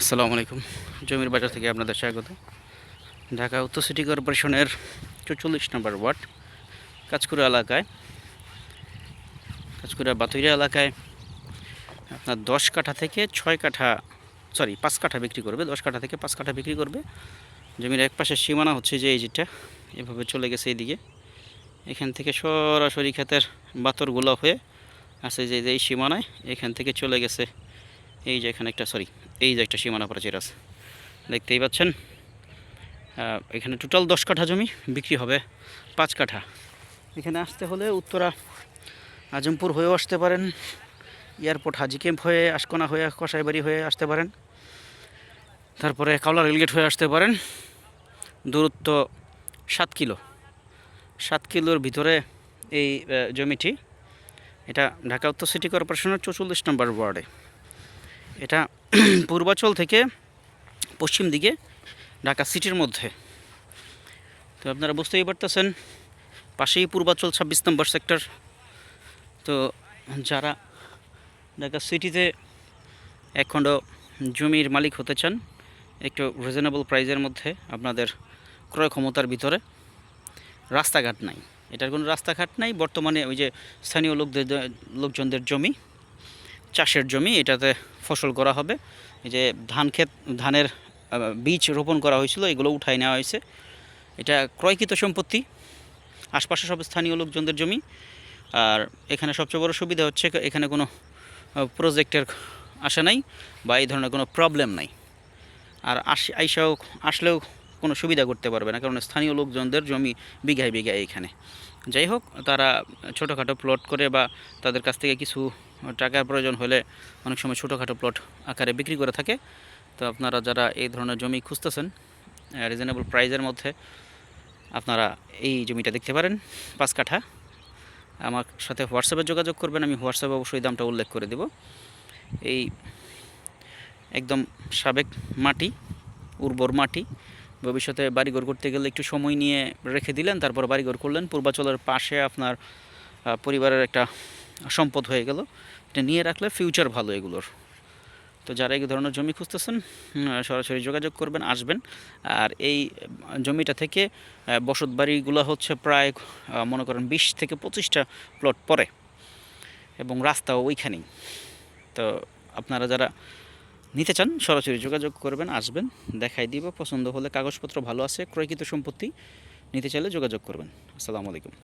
আসসালামু আলাইকুম। জমির বাজার থেকে আপনাদের স্বাগত। ঢাকা উত্তর সিটি কর্পোরেশনের চৌচল্লিশ নম্বর ওয়ার্ড কাজকুড়া এলাকায় কাজকুড়া বাতুইরা এলাকায় আপনার দশ কাঠা থেকে ছয় কাঠা সরি পাঁচ কাঠা বিক্রি করবে, দশ কাঠা থেকে পাঁচ কাঠা বিক্রি করবে। জমির এক পাশে সীমানা হচ্ছে যে এই যেটা, এভাবে চলে গেছে এইদিকে। এখান থেকে সরাসরি ক্ষেতের বাতরগুলো হয়ে আছে যে এই সীমানায়, এখান থেকে চলে গেছে এই যে এখানে একটা সরি এই যে একটা সীমানা প্রাচীর আছে দেখতেই পাচ্ছেন। এখানে টোটাল দশ কাঠা জমি বিক্রি হবে, পাঁচ কাঠা। এখানে আসতে হলে উত্তরা, আজমপুর হয়েও আসতে পারেন, এয়ারপোর্ট হাজি ক্যাম্প হয়ে, আশকোনা হয়ে কষাইবাড়ি হয়ে আসতে পারেন। তারপরে কাওলা রেলগেট হয়ে আসতে পারেন। দূরত্ব সাত কিলো। সাত কিলোর ভিতরে এই জমিটি, এটা ঢাকা উত্তর সিটি কর্পোরেশনের চৌচল্লিশ নম্বর ওয়ার্ডে। এটা পূর্বাচল থেকে পশ্চিম দিকে ঢাকা সিটির মধ্যে। তো আপনারা বুঝতেই পারতেছেন, পাশেই পূর্বাচল ছাব্বিশ নম্বর সেক্টর। তো যারা ঢাকা সিটিতে একখণ্ড জমির মালিক হতে চান, একটু রিজনেবল প্রাইজের মধ্যে আপনাদের ক্রয় ক্ষমতার ভিতরে রাস্তাঘাট নাই। এটার কোনো রাস্তাঘাট নাই, বর্তমানে ওই যে স্থানীয় লোকদের, লোকজনদের জমি। চাষের জমি, এটাতে ফসল করা হবে। এই যে ধান ক্ষেত, ধানের বীজ রোপণ করা হয়েছিল, এগুলো উঠাই নেওয়া হয়েছে। এটা ক্রয়কৃত সম্পত্তি আশপাশে সব স্থানীয় লোকজনদের জমি। আর এখানে সবচেয়ে বড় সুবিধা হচ্ছে, এখানে কোনো প্রজেক্টের আশা নাই বা এই ধরনের কোনো প্রবলেম নাই। আর আস, আইসাও, আসলেও কোনো সুবিধা করতে পারবে না, কারণ স্থানীয় লোকজনদের জমি বিঘায় বিঘায় এখানে। যাই হোক, তারা ছোটোখাটো প্লট করে বা তাদের কাছ থেকে কিছু টাকার প্রয়োজন হলে অনেক সময় ছোটোখাটো প্লট আকারে বিক্রি করে থাকে। তো আপনারা যারা এই ধরনের জমি খুঁজতেছেন রিজনেবল প্রাইজের মধ্যে আপনারা এই জমিটা দেখতে পারেন, পাঁচ কাঠা। আমার সাথে হোয়াটসঅ্যাপে যোগাযোগ করবেন, আমি হোয়াটসঅ্যাপে অবশ্যই দামটা উল্লেখ করে দেব। এই একদম সাবেক মাটি, উর্বর মাটি ভবিষ্যতে বাড়িঘর করতে গেলে একটু সময় নিয়ে রেখে দিলেন, তারপর বাড়িঘর করলেন। পূর্বাচলের পাশে আপনার পরিবারের একটা সম্পদ হয়ে গেল। এটা নিয়ে রাখলে ফিউচার ভালো এগুলোর। তো যারা এই ধরনের জমি খুঁজতেছেন সরাসরি যোগাযোগ করবেন, আসবেন। আর এই জমিটা থেকে বসত বাড়িগুলো হচ্ছে প্রায় মনে করেন বিশ থেকে পঁচিশটা প্লট পরে এবং রাস্তাও ওইখানেই। তো আপনারা যারা নিতে চান, সরাসরি যোগাযোগ করবেন, আসবেন, দেখাই দিব। পছন্দ হলে কাগজপত্র ভালো আছে, ক্রয়কৃত সম্পত্তি নিতে চাইলে যোগাযোগ করবেন। আসসালামু আলাইকুম।